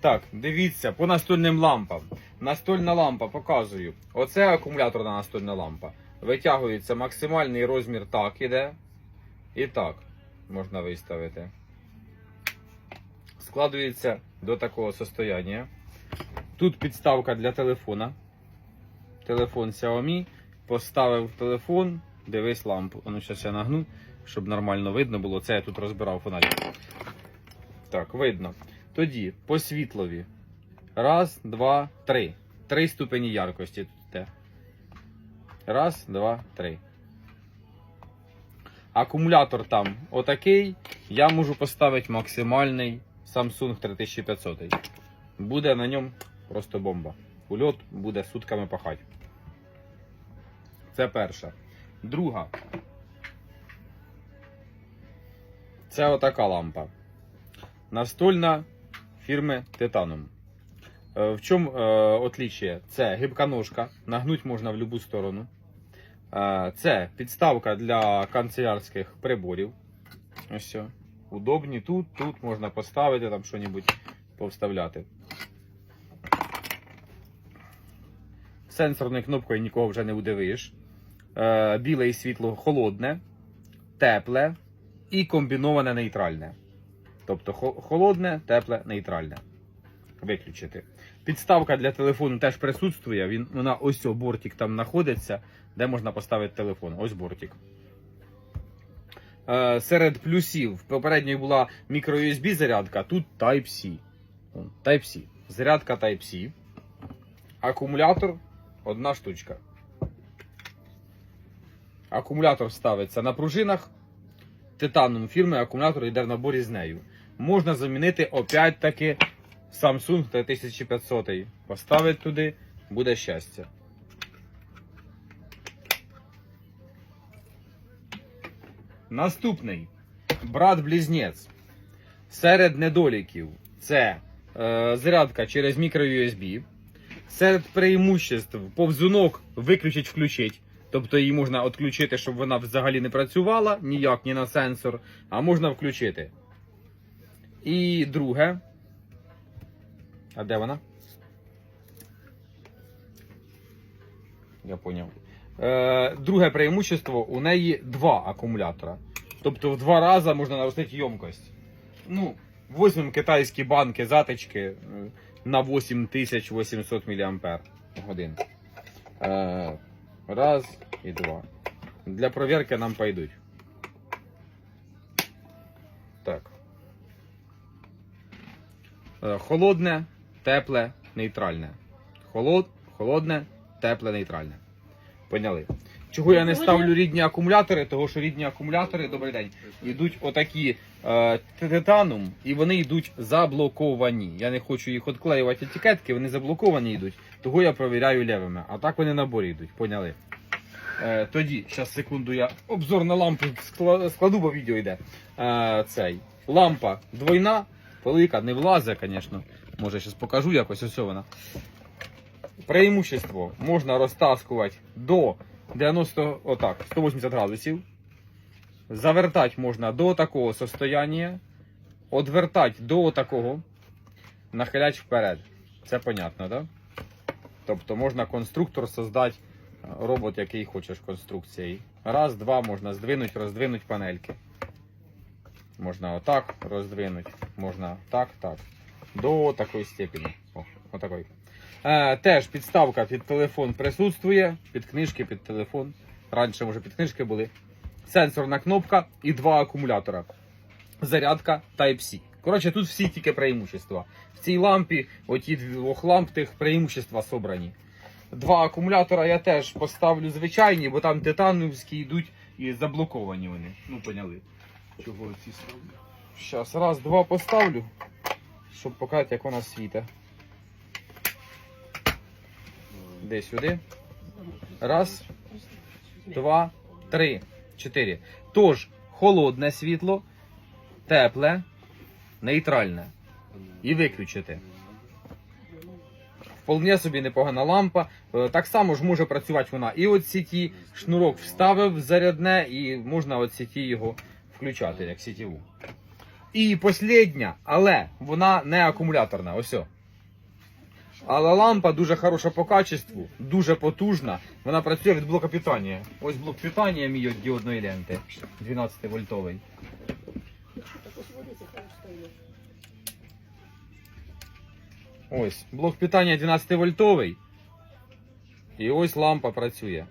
Так, дивіться, по настольним лампам. Настольна лампа, показую. Оце акумуляторна настольна лампа. Витягується максимальний розмір так іде. І так можна виставити. Складується до такого состояння. Тут підставка для телефона. Телефон Xiaomi. Поставив телефон, дивись лампу. Ну, зараз я нагну, щоб нормально видно було. Це я тут розбирав фонарик. Так, видно. Тоді по світлові. Раз, два, три. Три ступені яркості. Раз, два, три. Акумулятор там отакий. Я можу поставити максимальний Samsung 3500. Буде на ньому просто бомба. Ульот буде сутками пахати. Це перша. Друга. Це отака лампа. Настольна фірми Titanium. Е, В чому е, отличие? Це гибка ножка, нагнуть можна в будь-яку сторону. Е, Це підставка для канцелярських приборів. Ось все. Удобні тут, тут можна поставити там щось повставляти. Сенсорною кнопкою нікого вже не удивиш. Біле і світло холодне, тепле і комбіноване нейтральне. Тобто холодне, тепле, нейтральне. Виключити. Підставка для телефону теж присутствує. Він, вона ось о, бортик там знаходиться, де можна поставити телефон. Ось бортик. Е, серед плюсів попередньої була мікро-USB зарядка, тут Type-C. Type-C. Зарядка Type-C. Акумулятор одна штучка. Акумулятор ставиться на пружинах. Титаном фірми акумулятор йде в наборі з нею. Можна замінити опять-таки Samsung 3500. Поставити туди, буде щастя. Наступний брат-близнець. Серед недоліків це е, зарядка через мікро-USB. Серед преимуществ повзунок виключить включить. Тобто її можна відключити, щоб вона взагалі не працювала ніяк, ні на сенсор, а можна включити. І друге. А де вона? Я поняв. Е, друге преимущество, у неї два акумулятора. Тобто в два рази можна наростити ємкость. Ну, візьмемо китайські банки затички е, на 8800 мАч. Е, раз і два. Для провірки нам пойдуть. Холодне, тепле, нейтральне. Холод, холодне, тепле, нейтральне. Поняли. Чого я не ставлю рідні акумулятори? Того що рідні акумулятори, добрий день, йдуть отакі е, титанум, і вони йдуть заблоковані. Я не хочу їх відклеювати етикетки, вони заблоковані йдуть. Того я провіряю левими. А так вони на наборі йдуть, поняли? Е, тоді, зараз секунду, я обзор на лампу складу, бо відео йде. Е, цей. Лампа двойна, велика, не влазить, звісно. Може, зараз покажу якось ось вона. Преимущество можна розтаскувати до 90, отак, 180 градусів. Завертати можна до такого состояння. Одвертати до такого. Нахилять вперед. Це понятно, так? Да? Тобто можна конструктор создати робот, який хочеш конструкції. Раз, два, можна здвинути, роздвинути панельки. Можна отак роздвинути, можна так, так. До такої степені. О, отакої. Е, теж підставка під телефон присутствує, під книжки, під телефон. Раніше, може, під книжки були. Сенсорна кнопка і два акумулятора. Зарядка Type-C. Коротше, тут всі тільки преимущества. В цій лампі, оті двох ламп, тих преимущества собрані. Два акумулятора я теж поставлю звичайні, бо там титановські йдуть і заблоковані вони. Ну, поняли. Чого ці ставлю? Зараз, раз, два поставлю, щоб показати, як вона світить. Де сюди. Раз, два, три, чотири. Тож, холодне світло, тепле, нейтральне. І виключити. Вполне собі непогана лампа. Е, Так само ж може працювати вона і от сіті. Шнурок вставив зарядне, і можна от сіті його включати як сітіву. І последня, але вона не акумуляторна. Ось. Але лампа дуже хороша по качеству, дуже потужна. Вона працює від блока питання. Ось блок питання мій від діодної ленти. 12 вольтовий. Ось, блок питання 12 вольтовий. І ось лампа працює.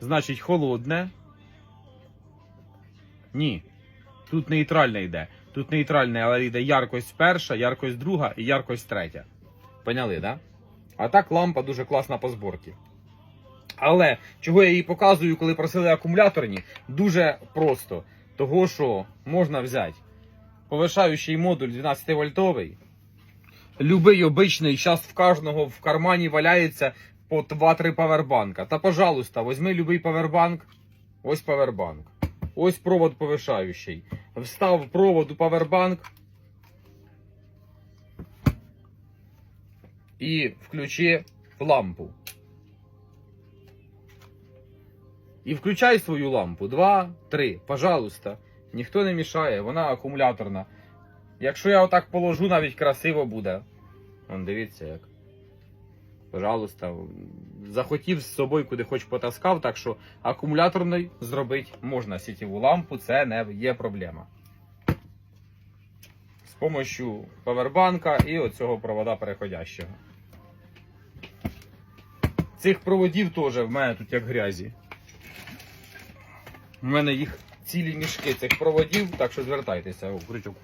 Значить, холодне. Ні. Тут нейтральне йде. Тут нейтральне, але йде яркость перша, яркость друга і яркость третя. Поняли, да? А так лампа дуже класна по зборці. Але чого я її показую, коли просили акумуляторні, дуже просто. Того, що можна взяти повишаючий модуль 12 вольтовий. Любий обичний, зараз в кожного в кармані валяється по 2-3 павербанка. Та, пожалуйста, візьми любий павербанк. Ось павербанк. Ось провод повишаючий. Встав провод у павербанк. І включи лампу. І включай свою лампу. Два, три. Пожалуйста. Ніхто не мішає, вона акумуляторна. Якщо я отак положу, навіть красиво буде. Вон, дивіться як. Пожалуйста. Захотів з собою куди хоч потаскав, так що акумуляторний зробити можна сітєву лампу, це не є проблема. З допомогою павербанка і оцього провода переходящого. Цих проводів теж в мене тут як грязі. У мене їх цілі мішки цих проводів, так що звертайтеся. О, крючок.